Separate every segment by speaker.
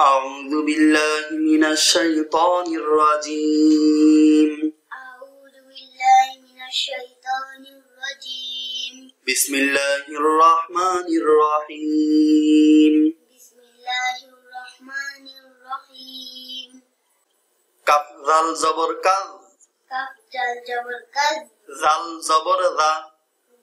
Speaker 1: أعوذ بالله من الشيطان الرجيم
Speaker 2: أعوذ بالله من الشيطان الرجيم
Speaker 1: بسم الله الرحمن الرحيم
Speaker 2: بسم الله الرحمن الرحيم
Speaker 1: كف ذا الزبر كذ
Speaker 2: كف جل جبر كذ
Speaker 1: زل زبر ذا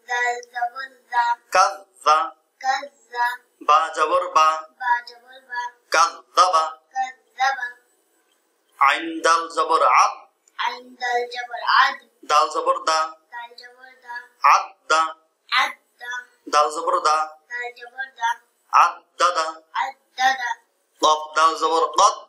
Speaker 2: زل زبر ذا
Speaker 1: كذ ذا
Speaker 2: كذ
Speaker 1: ذا با جبر
Speaker 2: با با جبر با
Speaker 1: كذب
Speaker 2: كذب
Speaker 1: عين دال زبر عد
Speaker 2: عين دال جبر عد
Speaker 1: دال زبر دا
Speaker 2: دال جبر دا عد
Speaker 1: دا عد دا
Speaker 2: دال زبر دا دال جبر دا
Speaker 1: عد دا عد
Speaker 2: دا قاف دال
Speaker 1: زبر قد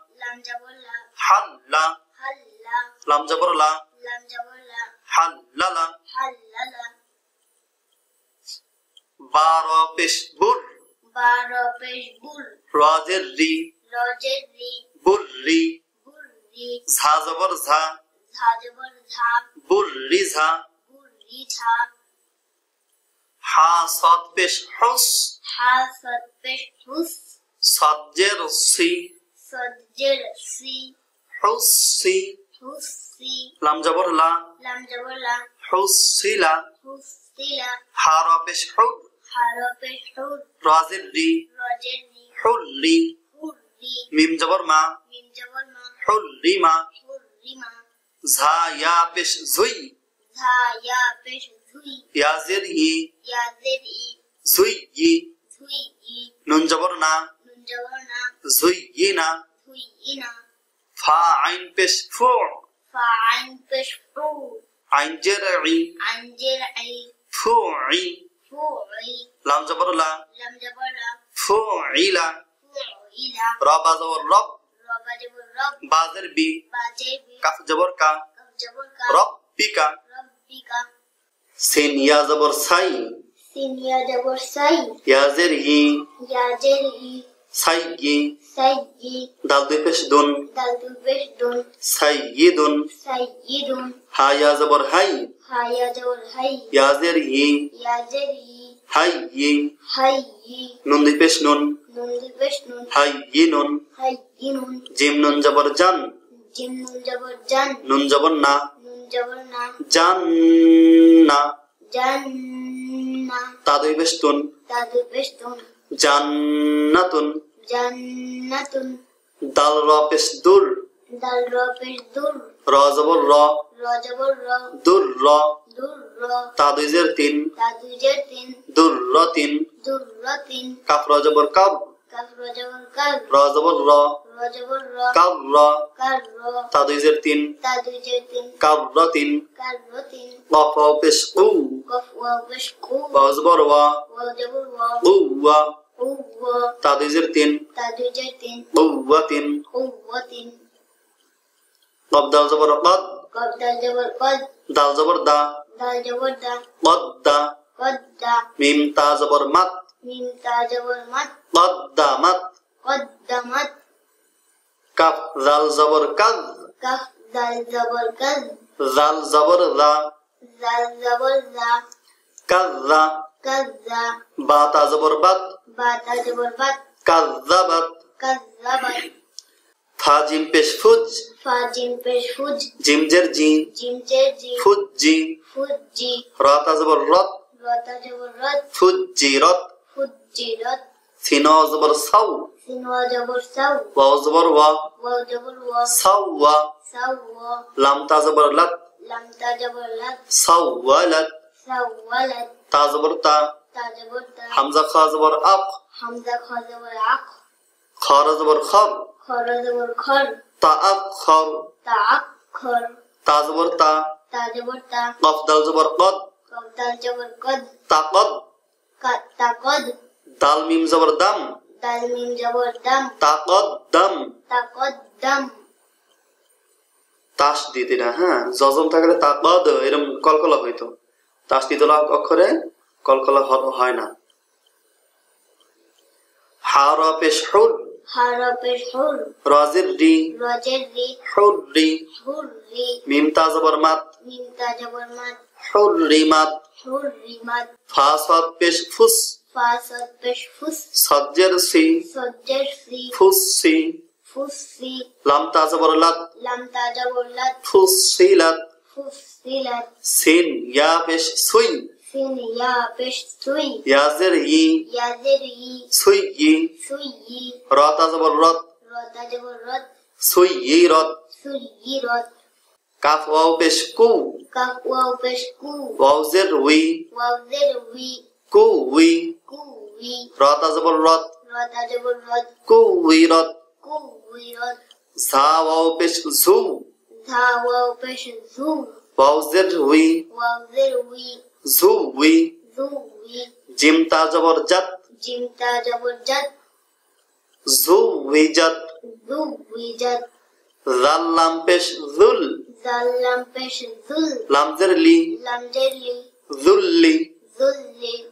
Speaker 1: লাম জবর লা। হাল্লা লাম জবর লা।
Speaker 2: লাম জবর লা।
Speaker 1: হাল্লালা
Speaker 2: হাল্লালা
Speaker 1: বারা।
Speaker 2: রি
Speaker 1: রাজের রি বুর রি। ঝা জবর ঝা।
Speaker 2: ঝা ঝা।
Speaker 1: বুর ঝা। হা সদ পেশ হুস।
Speaker 2: হা সদ পেশ হুস।
Speaker 1: সজ্জের সি।
Speaker 2: সজ্জের সি।
Speaker 1: হুসি
Speaker 2: হুসি
Speaker 1: লাম জবর লা।
Speaker 2: লাম জবর লা।
Speaker 1: হুসিলা
Speaker 2: হুসিলা হা
Speaker 1: রা পেশ হুদ
Speaker 2: হা রা পেশ হুদ
Speaker 1: রাজের রি।
Speaker 2: রাজের রি।
Speaker 1: হুল্লি
Speaker 2: হুল্লি
Speaker 1: মিম জবর মা।
Speaker 2: মিম
Speaker 1: জবর মা।
Speaker 2: হুল্লিমা হুল্লিমা
Speaker 1: ঝা ইয়া পেশ জুই
Speaker 2: ঝা ইয়া পেশ জুই
Speaker 1: ইয়াজের ই। ইয়াজের ই।
Speaker 2: জুই
Speaker 1: নুন জবর না। নুন জবর না। زينا زينا
Speaker 2: فا عين
Speaker 1: بشفوع فا عين
Speaker 2: بشفوع عين جرعي
Speaker 1: عين جرعي
Speaker 2: فوعي فوعي
Speaker 1: لام جبر لا
Speaker 2: لام جبر لا فوعلا فوعلا
Speaker 1: رب زبر رب
Speaker 2: رب جبر رب
Speaker 1: بازر بي
Speaker 2: بازر بي
Speaker 1: كف جبر كا
Speaker 2: كف جبر كا
Speaker 1: رب
Speaker 2: بي كا
Speaker 1: رب بي كا سين
Speaker 2: يا زبر ساي سين
Speaker 1: يا زبر
Speaker 2: ساي يا زر
Speaker 1: هي يا
Speaker 2: زر هي
Speaker 1: দাল দুই পেশ দুন
Speaker 2: دل دو پیش دون
Speaker 1: সাই ই দুন
Speaker 2: سیدون
Speaker 1: হা ইয়া জবর হাই
Speaker 2: ها یا جبر হাই
Speaker 1: ইয়াজের ই
Speaker 2: یا جر ای
Speaker 1: হাই ই
Speaker 2: হাই ই
Speaker 1: নুন দুই পেশ নুন
Speaker 2: নুন দু পেশ নুন
Speaker 1: হাই ই নুন
Speaker 2: হাই ই নুন
Speaker 1: জিম নুন জবর জান
Speaker 2: জিম নুন জবর জান
Speaker 1: নুন জবর না
Speaker 2: নুন জবর না
Speaker 1: জান না
Speaker 2: জান্না
Speaker 1: তা দুই পেশ তুন
Speaker 2: তা দু পেশ তুন
Speaker 1: জান্নাতুন।
Speaker 2: জান্নাতুন।
Speaker 1: দাল র পেশ দুর।
Speaker 2: দাল র পেশ দুর।
Speaker 1: র জবর র।
Speaker 2: র জবর র।
Speaker 1: দুর র।
Speaker 2: দুর র।
Speaker 1: তা দুই জের তিন।
Speaker 2: তা দুই জের তিন।
Speaker 1: দুর র তিন।
Speaker 2: দুর র তিন।
Speaker 1: কাফ র জবর
Speaker 2: কাফ র জবর
Speaker 1: র কাব র তা দুই জের তিন কাব র তিন কফ পেশ কু বা জবর ওয়া কু ওয়া তা দুই জের তিন কু ওয়া তিন কব দাল জবর কদ
Speaker 2: দাল জবর কদ
Speaker 1: দাল জবর দা
Speaker 2: দাল জবর দা
Speaker 1: কদ দা মিম তা জবর মাত
Speaker 2: মিম
Speaker 1: তাজা ওয়াল মাদ রত
Speaker 2: جيلد ثنا زبر
Speaker 1: صو.
Speaker 2: ثنا زبر
Speaker 1: صو.
Speaker 2: واو زبر
Speaker 1: وا.
Speaker 2: واو زبر وا.
Speaker 1: صو
Speaker 2: صو
Speaker 1: لام تا زبر لت.
Speaker 2: لم تا لت.
Speaker 1: صولت
Speaker 2: ولت
Speaker 1: تا ولت تا.
Speaker 2: تا زبر تا. حمزة خازبر اق. حمزة
Speaker 1: خازبر اق. خار زبر
Speaker 2: خر. خار زبر خر. تأخر
Speaker 1: تأخر تا زبر
Speaker 2: تا. تا زبر
Speaker 1: تا. قفدل زبر قد.
Speaker 2: قف دل زبر قد.
Speaker 1: تقد
Speaker 2: قد. تقد
Speaker 1: দাল মিম জবর দাম।
Speaker 2: দাল মিম জবর দাম।
Speaker 1: তাকদ
Speaker 2: তাকদ্দাম।
Speaker 1: তাস দিতে না হ্যাঁ? জজম থাকলে তাকদ এরকম কলকলা হইতো। তাস দিতে অক্ষরে কলকলা হয় না। হার পেশ হুর।
Speaker 2: হারফের হুর।
Speaker 1: রাজির রি।
Speaker 2: রজের রি।
Speaker 1: হুর রি।
Speaker 2: হুর রি।
Speaker 1: মিম তা জবর মাত।
Speaker 2: মিম তা জবর মাদ
Speaker 1: হুর রি মাত।
Speaker 2: হুর রি মাদ
Speaker 1: ফা সাদ পেশ ফুস
Speaker 2: পেশ ফুস।
Speaker 1: সজ্জের সি ফুস সি
Speaker 2: ফুস সি
Speaker 1: লাম তা জবর লাত
Speaker 2: লাম তা জবর লাত
Speaker 1: ফুস সিলাত
Speaker 2: ফুস সিলাত
Speaker 1: সিন ইয়া পেশ সুই
Speaker 2: সিন ইয়া পেশ সুই
Speaker 1: ইয়াজের ই
Speaker 2: ইয়াজের ই
Speaker 1: সুই ই
Speaker 2: সুই ই
Speaker 1: র তা জবর রত
Speaker 2: র তা জবর
Speaker 1: সুই ই রত
Speaker 2: সুই ই রত
Speaker 1: কাফ ওয়াও পেশ কু
Speaker 2: কাফ ওয়াও পেশ কু
Speaker 1: ওয়াউজের উই
Speaker 2: ওয়াও জের উই
Speaker 1: কু উই
Speaker 2: কু উই
Speaker 1: র তা জবর রত
Speaker 2: র তা জবর রত
Speaker 1: কু রত
Speaker 2: কু রত
Speaker 1: ঝা ওয়াও পেশ জু
Speaker 2: ধা ওয়াও পেশ জু
Speaker 1: ওয়াউজের উই।
Speaker 2: ওয়াও জের উই।
Speaker 1: জু উই।
Speaker 2: জু উই।
Speaker 1: জিম তা জবর জাত।
Speaker 2: জিম তা জবর জাত।
Speaker 1: জু উই জাত।
Speaker 2: জু উই জাত।
Speaker 1: জাল লাম পেশ জুল
Speaker 2: জাল লাম পেশ জুল
Speaker 1: লামজের লি।
Speaker 2: লাম জের লি।
Speaker 1: জুল্লি
Speaker 2: জুল লি।